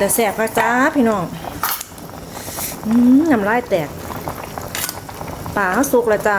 แต่แสบค่ะจ้าพี่น้องน้ำลายแตกปลาเขาสุกแล้วจ้า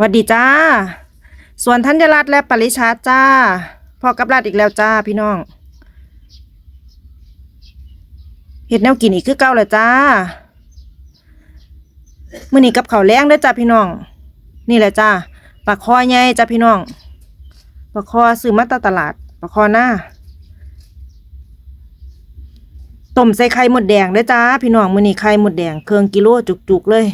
วัสดีจ้า ส่วนธัญรัตน์และปริชาจ้าพอกับรัดอีกแล้วจ้าพี่น้องเห็ดแนวกินอีกคือเก่าเลยจ้ามื่อนี้กับเขาแรงเด้จ้าพี่น้อง นี่แหละจ้าปลาคอใหญ่จ้าพี่น้อง ปลาคอซื้อมาตาตลาดปลาคอหน้าต้มใส่ไข่หมดแดงเด้อจ้า พี่น้องมื่อนี้ไข่หมดแดงเครื่องกิโลจุกๆเลย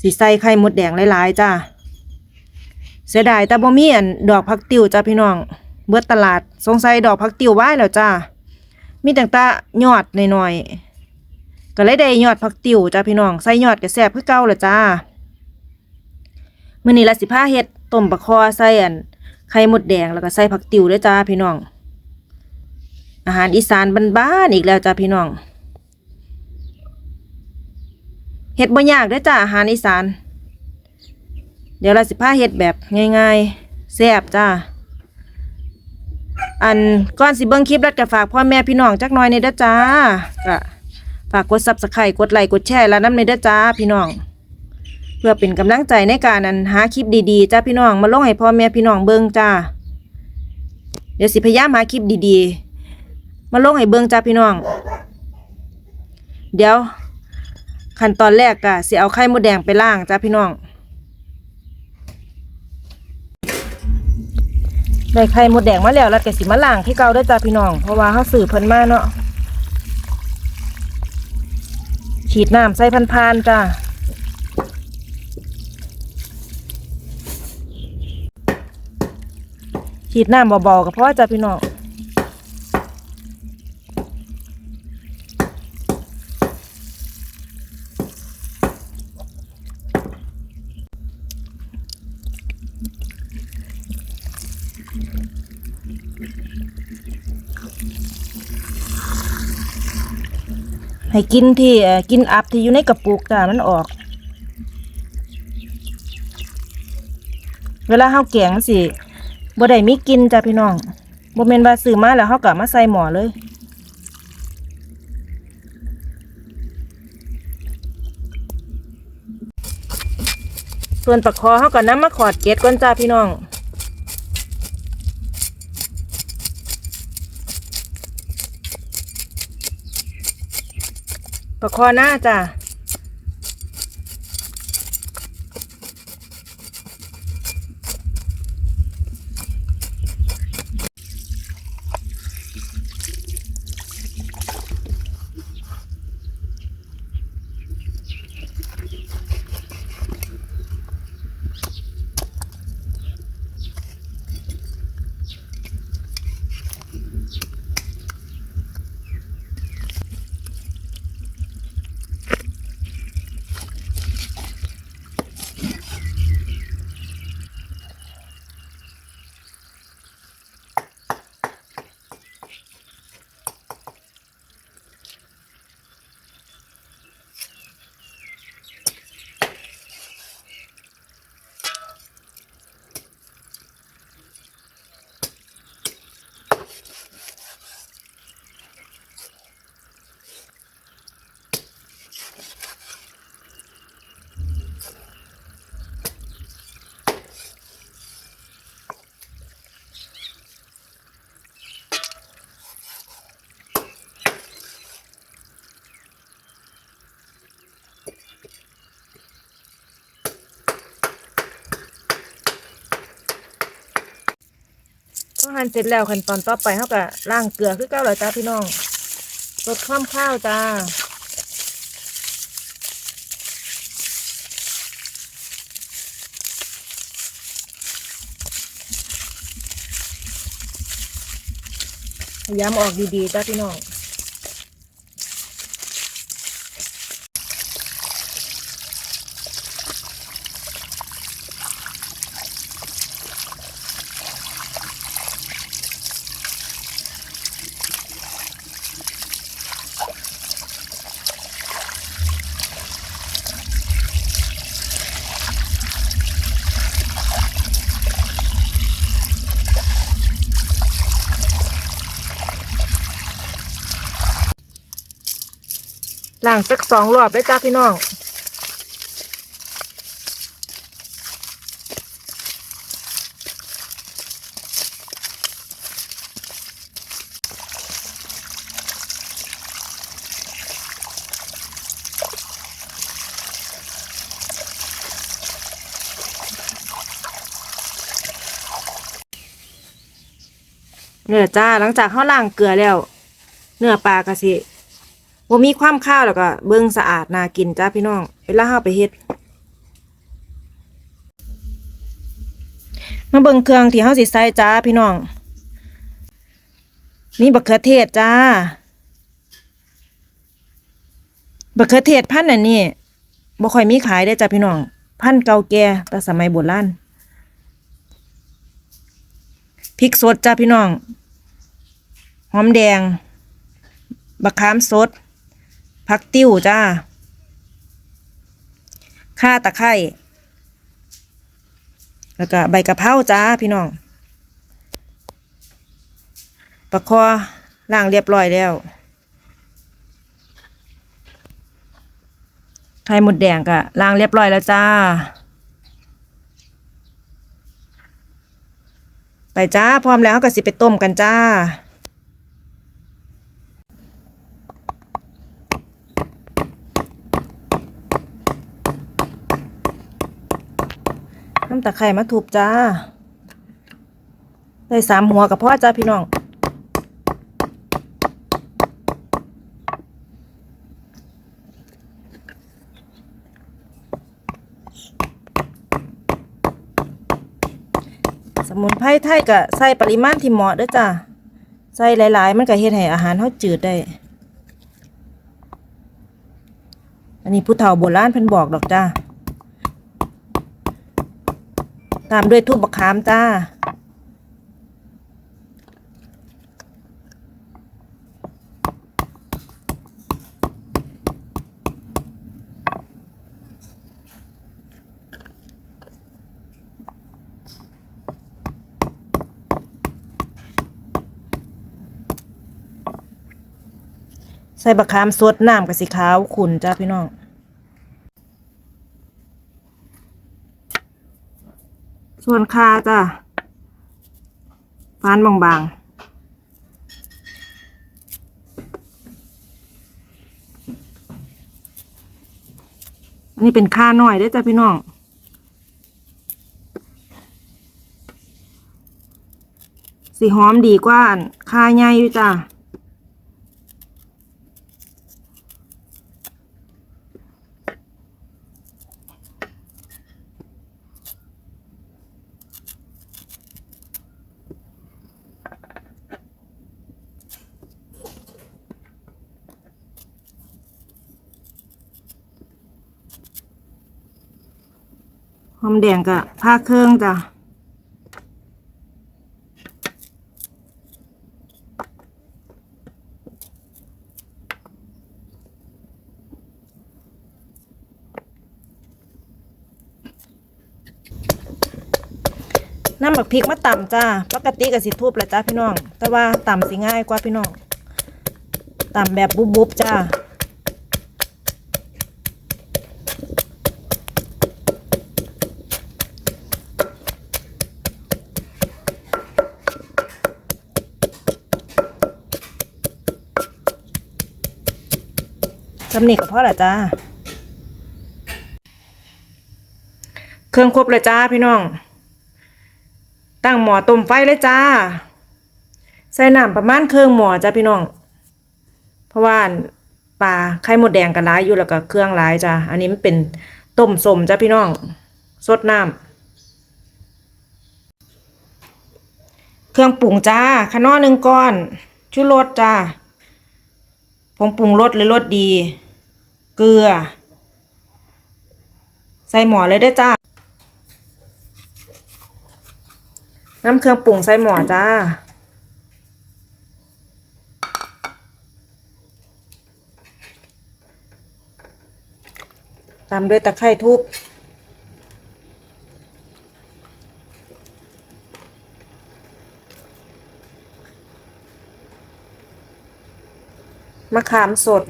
สิใส่ไข่หมดแดงหลายๆจ้าเสียดายแต่บ่มีอันดอกผักติ๋วจ้าพี่น้อง เบิดตลาดสงสัยดอกผักติ๋วไว้แล้วจ้ามีแต่งตายอดหน่อยๆก็เลยได้ยอดผักติ๋วจ้าพี่น้องใส่ยอดก็แซ่บคือเก่าแล้วจ้ามื้อนี้ละสิพาเฮ็ดต้มปลาคอใส่อัน ไข่มดแดงแล้วก็ใส่ผักติ๋วด้วยจ้าพี่น้อง อาหารอีสานบ้านๆอีกแล้วจ้าพี่น้องเฮ็ดบ่ยากด้อจ้าอาหารอีสาน เดี๋ยวเราสิพาเฮ็ดแบบง่ายๆแซ่บจ้าอันก่อนสิเบิ่งคลิปรัดก็ฝากพ่อแม่พี่น้องจักหน่อยในเด้อจ้าก็ฝากกด Subscribe กดไลค์กดแชร์แล้วนำในเด้อจ้าพี่น้อง เพื่อเป็นกำลังใจในการอันหาคลิปดีๆจ้าพี่น้องมาลงให้พ่อแม่พี่น้องเบิ่งจ้า เดี๋ยวสิพยายามหาคลิปดีๆ มาลงให้เบิ่งจ้าพี่น้อง เดี๋ยวขั้นตอนแรกก็สิเอาไข่มดแดงไปล้างจ้าพี่น้องได้ไข่มดแดงมาแล้วแล้วก็สิมาล้างที่เก่าได้จ้าพี่น้อง เพราะว่าเขาสื่อเพิ่นมาเนาะฉีดน้ำใส่พันๆจ้า ฉีดน้ำเบาๆก็พอจ้าพี่น้องให้กินที่กินอับที่อยู่ในกระปุกจ้ามันออก เวลาเฮาแกงสิ บ่ได้มีกินจ้าพี่น้องบ่แม่นว่าซื้อมาแล้วเฮาก็เอามาใส่หม้อเลย ส่วนปลาคอเฮาก็นำมาขอดเกล็ดก่อนจ้าพี่น้องปลาคอหน้าจ้า หั่นเสร็จแล้วขั้นตอนต่อไปเขาก็ล้างเกลือคือเก้าเลยจ้าพี่น้องลดความข้าวจ้าย้ำออกดีๆจ้าพี่น้อง ล้างสักสองรอบได้จ้าพี่น้องเนื้อจ้าหลังจากเขาล้างเกลือแล้ว เนื้อปลากระสิ ว่ามีความข้าวแล้วก็เบิ่งสะอาดน่ากินจ้าพี่น้องเวลาเฮาไปเฮ็ดมาเบิ่งเครื่องที่เฮาสิใส่จ้าพี่น้องมีบักเขือเทศจ้าบักเขือเทศพันธุ์อันนี้บ่ค่อยมีขายได้จ้าพี่น้อง พันธุ์เก่าแก่แต่สมัยโบราณพริกสดจ้าพี่น้อง หอมแดง บักขามสด ผักติ้วจ้าข่าตะไคร้แล้วก็ใบกะเพราจ้าพี่น้องปลาคอล้างเรียบร้อยแล้วไข่หมดแดงก็ล้างเรียบร้อยแล้วจ้า ไปจ้าพร้อมแล้วก็สิไปต้มกันจ้าำตะไคร่มาทุบจ้า ได้สามหัวกับพ่อจ้าพี่น้องสมุนไพรไทยก็ใส่ปริมาณที่เหมาะด้วยจ้าใส่หลาย ๆ มันก็เฮ็ดให้อาหารเฮาจืดได้ อันนี้ผู้เฒ่าโบราณเพิ่นบอกดอกจ้า ตามด้วยทุบบักขามจ้า ใส่บักขามสดน้ำกับสีขาวขุ่นจ้าพี่น้อง ส่วนคาจ้ะฟานบางๆอันนี้เป็นค่าหน่อยเด้จ้ะพี่น้อง สีหอมดีกว่าอันคาใหญ่อยู่จ้ะ หอมแดงกับผ้าเครื่องจ้ะน้ำบักพริกมาต่ำจ้า ปกติกับสิทุบแหละจ้าพี่น้อง แต่ว่าต่ำสิง่ายกว่าพี่น้อง ต่ำแบบบุบๆจ้าำนีกับพ่อแหละจ้า เครื่องครบเลยจ้าพี่น้อง ตั้งหม้อต้มไฟเลยจ้า ใส่น้ำประมาณเครื่องหม้อจ้าพี่น้อง เพราะว่าปลาไข่หมดแดงกันร้ายอยู่แล้วก็เครื่องร้ายจ้า อันนี้มันเป็นต้มสมจ้าพี่น้องสดน้ำเครื่องปรุงจ้าขนอหนึ่งก้อนชูรสจ้าผงปรุงรสหรือรสดี เกลือ ใส่หมอเลยได้จ้า น้ำเครื่องปรุงใส่หมอจ้า ตามด้วยตะไคร้ทุบมะขามสด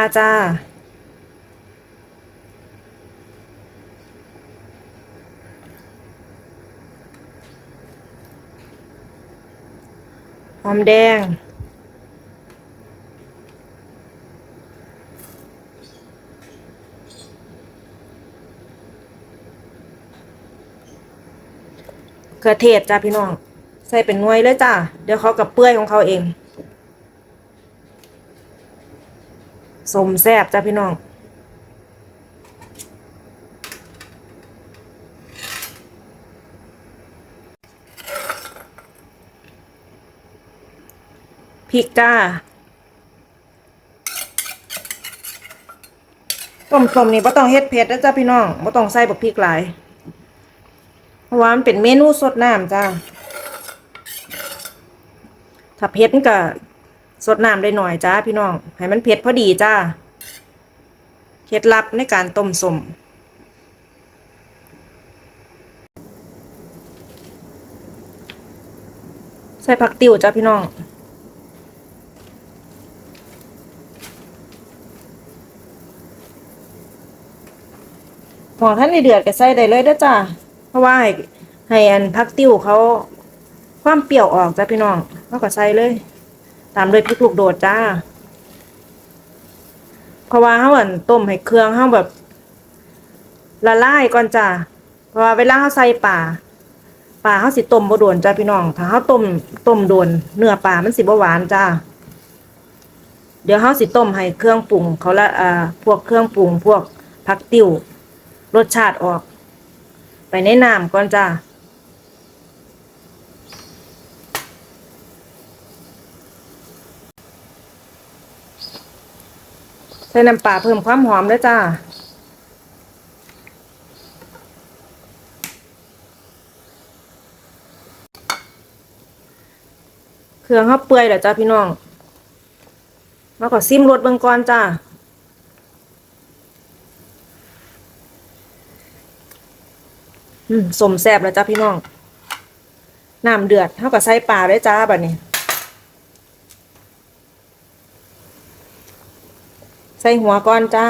ค่ะจ้า หอมแดงเขือเทศจ้าพี่น้อง ใส่เป็นน่วยเลยจ้า เดี๋ยวเขากับเปื่อยของเขาเอง สมแซ่บจ้าพี่น้อง พริกจ้า ต้มส้มนี่บ่ต้องเฮ็ดเผ็ดนะจ้าพี่น้องบ่ต้องใส่บักพริกหลายเพราะว่ามันเป็นเมนูสดน้ำจ้าถ้าเผ็ดก็ สดน้ำได้หน่อยจ้าพี่น้องให้มันเผ็ดพอดีจ้าเคล็ดลับในการต้มสมใส่ผักติ๋วจ้าพี่น้องหอท่านในเดือดก็ใส่ได้เลยด้จ้าเพราะว่าให้ให้อันพักติ้วเขาความเปรี้ยวออกจ้าพี่น้องเขาก็ใส่เลย ตามด้วยพริกลูกโดดจ้า เพราะว่าเขาอันต้มให้เครื่องเขาแบบละลายก่อนจ้าเพราะว่าเวลาเขาใส่ป่าป่าเขาสิต้มบ่โดนจ้าพี่น้อง ถ้าเขาต้มต้มโดนเนื้อป่ามันสิบ่หวานจ้า เดี๋ยวเขาสิต้มให้เครื่องปรุงเขาละอ่าพวกเครื่องปรุงพวกผักติ้วรสชาติออก ไปในน้ำก่อนจ้า ใส่น้ำปลาเพิ่มความหอมด้วยจ้าเครื่องเขาเปื่อยแล้วจ้าพี่น้องแล้วก็ซิมรสเบิ่งก่อนจ้าอืมสมแซ่บแล้วจ้าพี่น้องน้ำเดือดเท่ากับใส่ปลาด้วยจ้าบัดนี้ ใส่หัวก่อนจ้า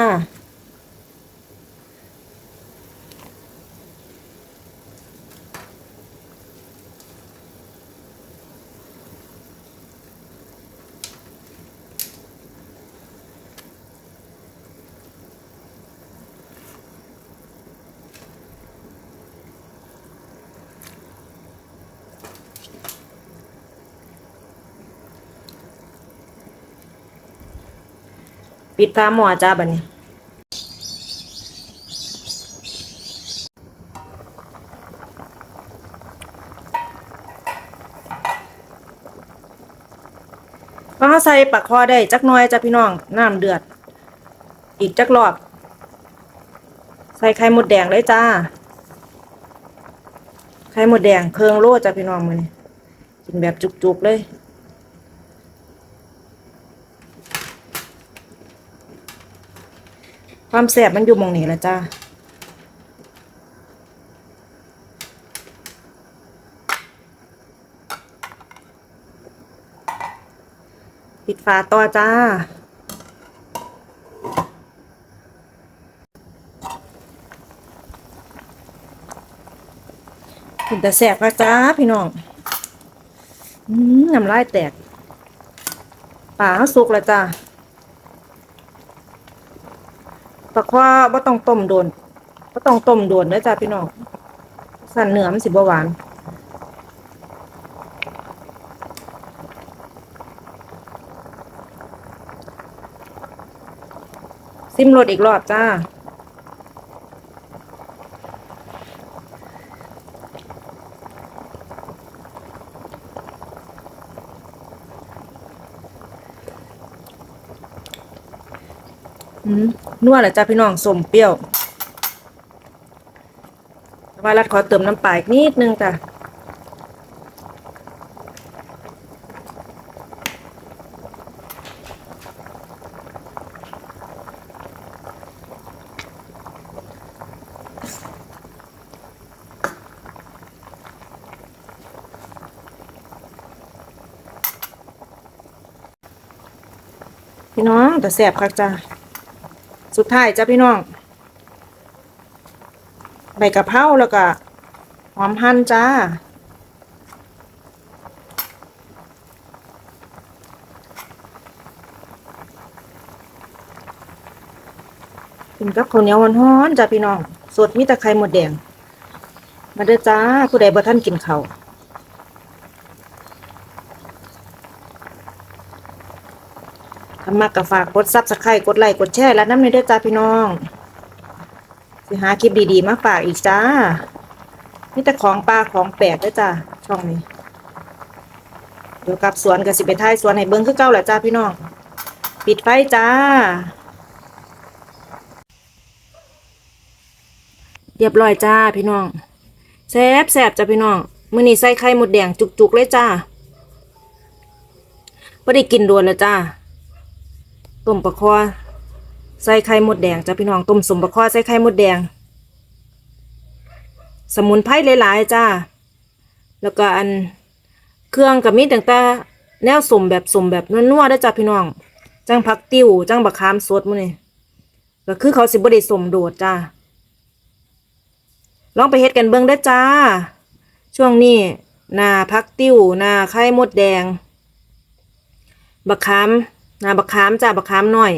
ปิดฟ้าหม้อจ้าบัดนี้ก็ใส่ปลาคอได้จักน้อยจ้ะพี่น้องน้ำเดือด อีกจักรอบใส่ไข่หมดแดงเลยจ้า ไข่หมดแดงเครื่องโลจ้ะพี่น้องมือนี้กินแบบจุกๆเลย ความแสบมันอยู่มองนี้แหละจ้าปิดฝาต่อจ้าเป็นแต่แสบนะจ้าพี่น้องอืมน้ำลายแตกป่าเขาสุกแล้วจ้า ตะคว้าบ่ต้องต้มโดนบ่ต้องต้มโดนเด้อจ้าพี่น้องสั่นเนื้อมันสิบ่หวานซิมรสอีกรอบจ้า นัวแหละจ้าพี่น้องสมเปรี้ยวว่ารัดขอเติมน้ำปลาอีกนิดนึงจ้ะพี่น้องแต่แสบครับจ้า สุดท้ายจ้าพี่น้อง ใบกะเพราแล้วก็หอมหั่นจ้า กินกับข้าวเหนียวร้อนๆจ้าพี่น้อง สดมีต่ไข่หมดแดง มาเด้อจ้าผู้ใดบ่ท่านกินข้าว ทำมากกับฝากกดซับสไครต์กดไลค์กดแชร์และน้ำในเด้อจ้าพี่น้องสิหาคลิปดีๆมาฝากอีกจ้ามีแต่ของปลาของแปลกด้อจ้าช่องนี้เดี๋ยวกลับสวนกับสิไปท้ายสวนให้เบิ้งคือเก่าแหละจ้าพี่น้อง ปิดไฟจ้า เรียบร้อยจ้าพี่น้องแซบแซบจ้าพี่น้องมื้อนี้ใส่ไข่หมดแดงจุกๆเลยจ้าบ่ได้กินโดนแล้วจ้า ต้มปลาคอใส่ไข่มดแดงจ้าพี่น้องต้มสมปลาคอใส่ไข่มดแดง สมุนไพรหลายๆจ้าแล้วก็อันเครื่องกับมีต่างแต่แนวสมแบบสมแบบนัวๆเด้จ้าพี่น้องจังผักติ้วจังบักขามสดมื้อนี้ก็คือเขาสิบ่ได้สมโดดจ้าลองไปเฮ็ดกันเบิ่งเด้จ้า ช่วงนี้นาพักติ้วนาไข่มดแดงบักขาม นาบักขามจ้าบักขามน้อย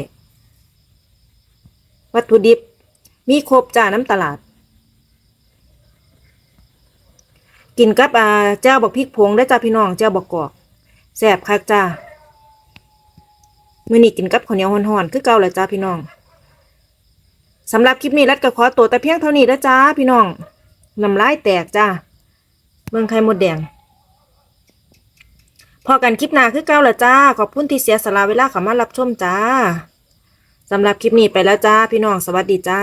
วัตถุดิบ มีครบจ้าน้ำตลาด กินกับอ่าเจ้าบักพริกผงได้จ้าพี่น้องเจ้าบักกอกแซ่บคักจ้ามื้อนี้กินกับข้าวเหนียวฮ้อนๆคือเก่าแหละจ้าพี่น้องสำหรับคลิปนี้รัดก็ขอตัวแต่เพียงเท่านี้แล้วจ้าพี่น้องน้ำลายแตกจ้าเมืองไข่มดแดง พอกันคลิปหน้าคือเก่าละจ้า ขอบคุณที่เสียสละเวลาเข้ามารับชมจ้าสำหรับคลิปนี้ไปแล้วจ้า พี่น้องสวัสดีจ้า